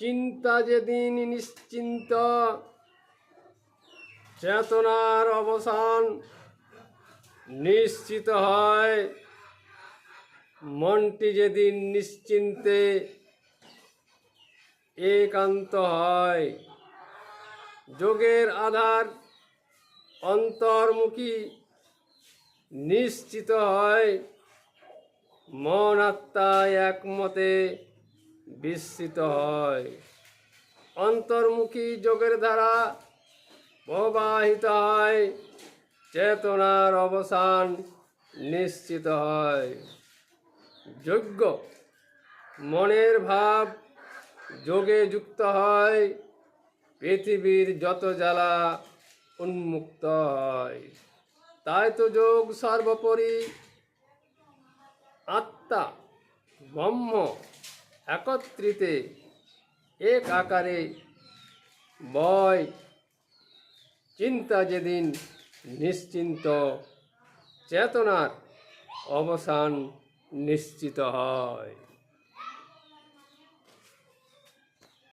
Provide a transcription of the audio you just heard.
চিন্তা যেদিন নিশ্চিন্ত, চেতনার অবসান নিশ্চিত হয়। মনটি যেদিন নিশ্চিন্তে একান্ত হয়। যোগের আধার অন্তর্মুখী নিশ্চিত হয়। মন আত্মা একমতে বিস্মিত হয়। অন্তর্মুখী যোগের দ্বারা প্রবাহিত হয়। চেতনার অবসান নিশ্চিত হয়। যোগ্য মনের ভাব যোগে যুক্ত হয়। পৃথিবীর যত জ্বালা উন্মুক্ত হয়। তাই তো যোগ সর্বোপরি আত্মা, ব্রহ্ম একত্রিতে এক আকারে বয় চিন্তা যেদিন নিশ্চিন্ত চেতনার অবসান নিশ্চিত হয়।